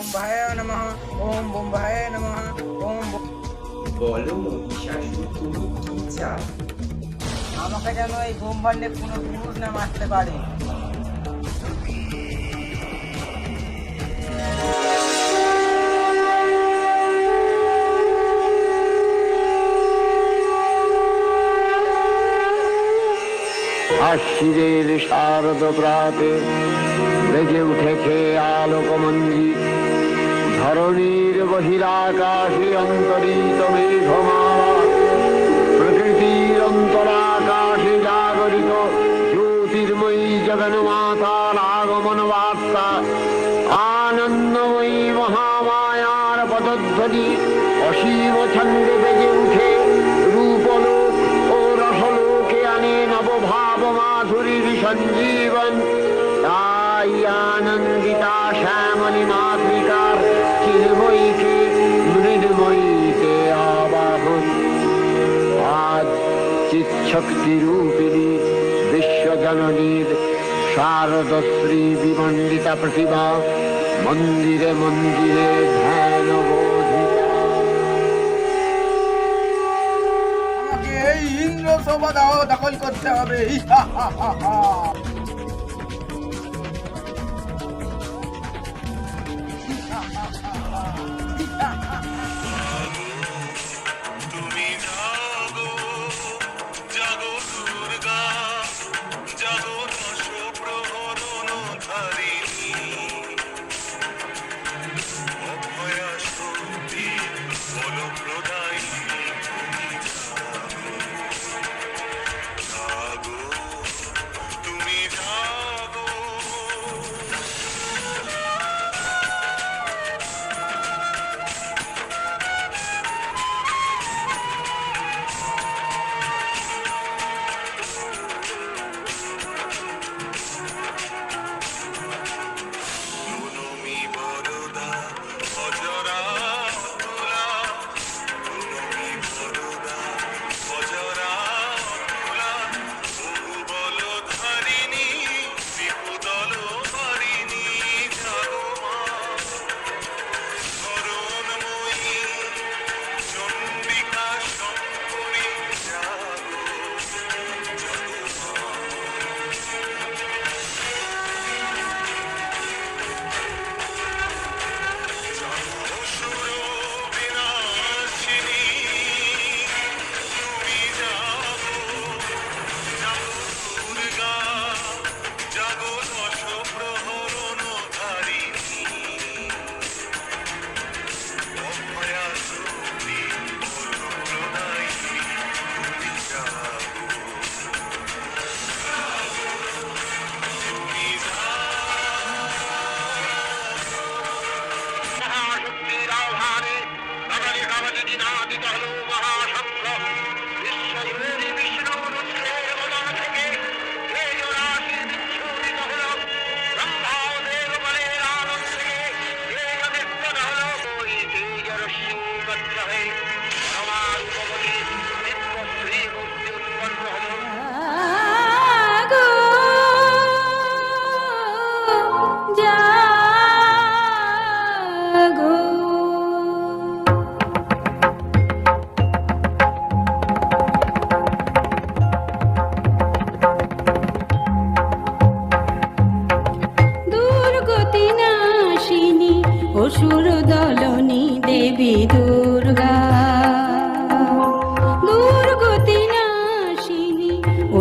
বুম্বায় নমঃ ওম বুম্বায় নমঃ ওম বলো মহিষাসুর তুমি কি চাও আমাকে যেন এই ব্রহ্মাণ্ডে কোনো পুরুষ না মারতে পারে। আশ্বিরের শারদ প্রাতে বেজে উঠেছে আলোকমঞ্জি। ধরণীর বহিরাকাশে অন্তরিত মেঘমা প্রকৃতির অন্তরাকাশে জাগরিত জ্যোতির্ময়ী জগন্মাতার আগমন বার্তা আনন্দময়ী মহামায়ার পদধ্বনি, অসীম ছন্দে বেজে চিৎশক্তি রূপিণী বিশ্বজননীর শারদশ্রী বিমণ্ডিতা প্রতিভা, মন্দিরে মন্দিরে ধ্যান আমাকে এই ইন্দ্র সভা দাও, দখল করতে হবে।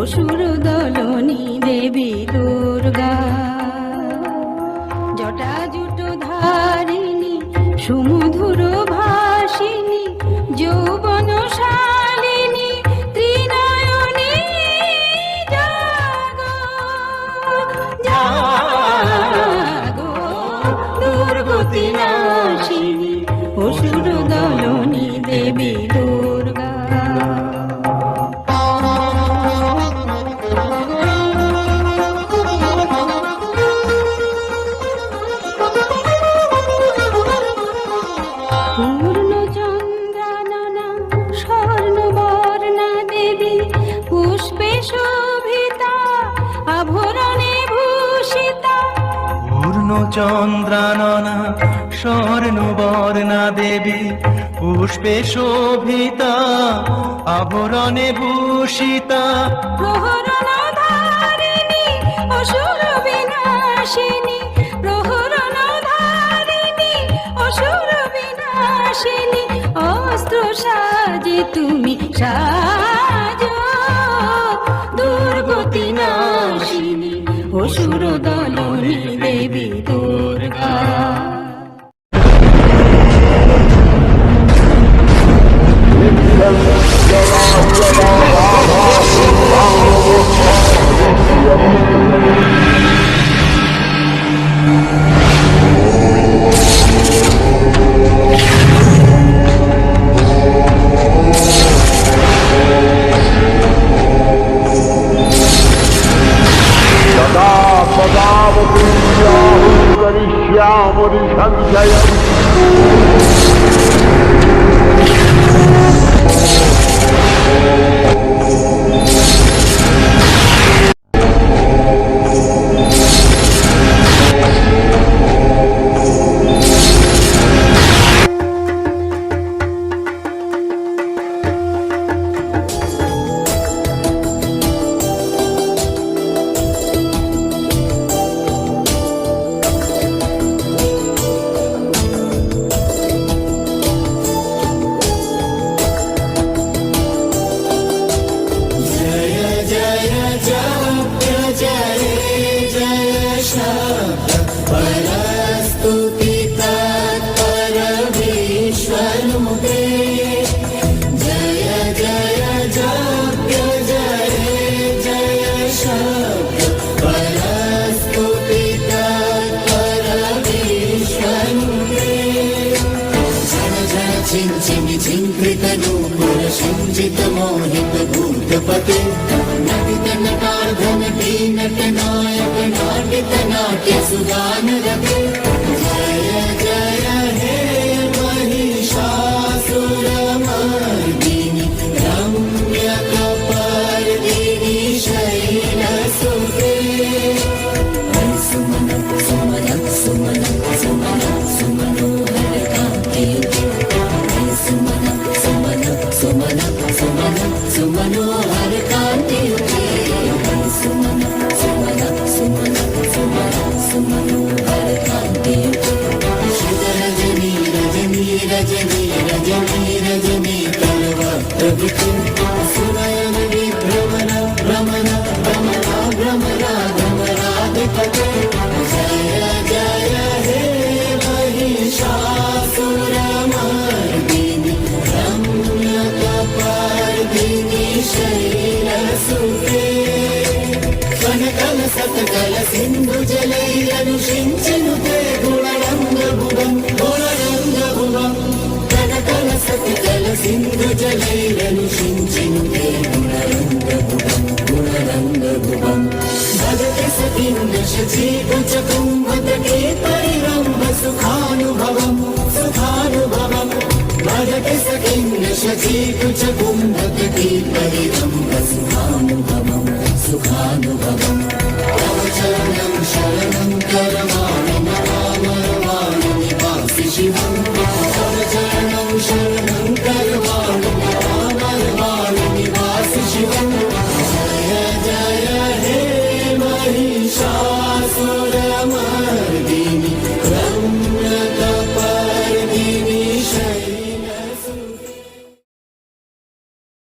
অসুর দলনী দেবী দুর্গা। জটা জুটো ধারিণী সুমধুর চন্দ্রাননা স্বর্ণবর্ণা দেবী পুষ্পে শোভিতা আভরণে ভূষিতা। অস্ত্র সাজে তুমি সাজো দুর্গতি নাশিনী অসুর দলনী দেবী দুর্গা చించిమి చింత్రితను పురసూజిత మోహిత భూతపతి నటిత నటార్ధన టీ నట నాయక నాటిత నాట్య సుగాన రథ సుఖానుభవం సుఖానుభవం